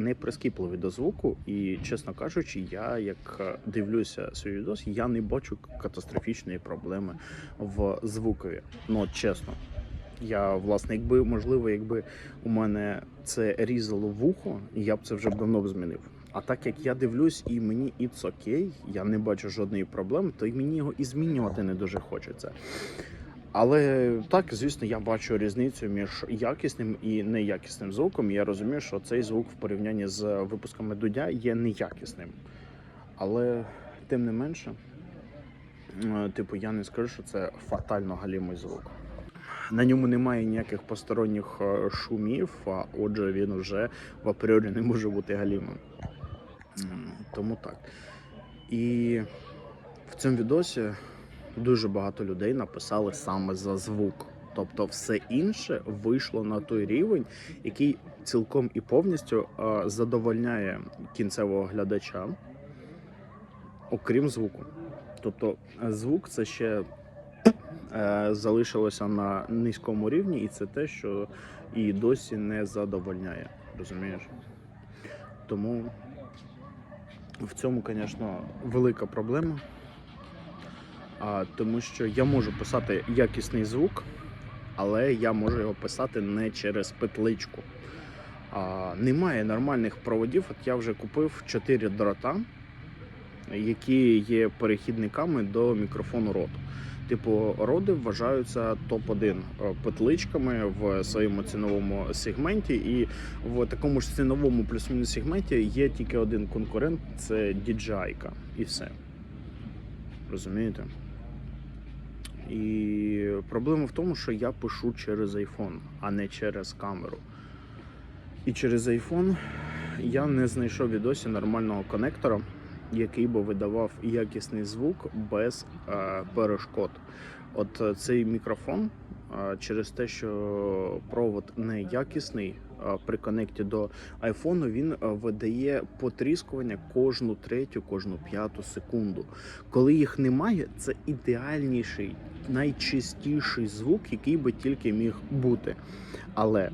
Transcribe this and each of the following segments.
не прискіпливий до звуку, і чесно кажучи, я як е, дивлюся свій відос, я не бачу катастрофічної проблеми в звукові. Ну чесно. Я власне, якби можливо, якби у мене це різало вухо, я б це вже давно б змінив. А так як я дивлюсь, і мені it's окей, я не бачу жодної проблеми, то й мені його і змінювати не дуже хочеться. Але так, звісно, я бачу різницю між якісним і неякісним звуком. Я розумію, що цей звук в порівнянні з випусками Дудя є неякісним. Але тим не менше, е, типу, я не скажу, що це фатально галімий звук. На ньому немає ніяких посторонніх е, шумів, а отже, він вже в апріорі не може бути галімим. Тому так. І в цьому відосі дуже багато людей написали саме за звук. Тобто все інше вийшло на той рівень, який цілком і повністю е, задовольняє кінцевого глядача, окрім звуку. Тобто е, звук це ще е, залишилося на низькому рівні, і це те, що і досі не задовольняє. Розумієш? Тому в цьому, звісно, велика проблема. Тому що я можу писати якісний звук, але я можу його писати не через петличку. А, немає нормальних проводів. От я вже купив 4 дрота, які є перехідниками до мікрофону роту. Типу, роди вважаються топ-1 е, петличками в своєму ціновому сегменті, і в такому ж ціновому плюс-мінус сегменті є тільки один конкурент це DJI, і все. Розумієте? І проблема в тому, що я пишу через iPhone, а не через камеру. І через iPhone я не знайшов і досі нормального конектора, який би видавав якісний звук без е, перешкод. От е, цей мікрофон е, через те, що провод не якісний е, при конекті до айфону, він е, видає потріскування кожну третю, кожну п'яту секунду. Коли їх немає, це ідеальніший, найчистіший звук, який би тільки міг бути. Але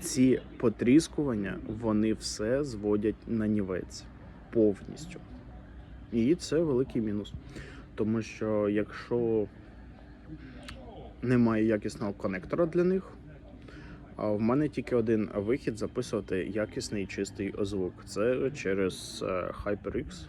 ці потріскування вони все зводять на нівець повністю. І це великий мінус. Тому що якщо немає якісного конектора для них, а в мене тільки один вихід записувати якісний чистий звук. Це через е, HyperX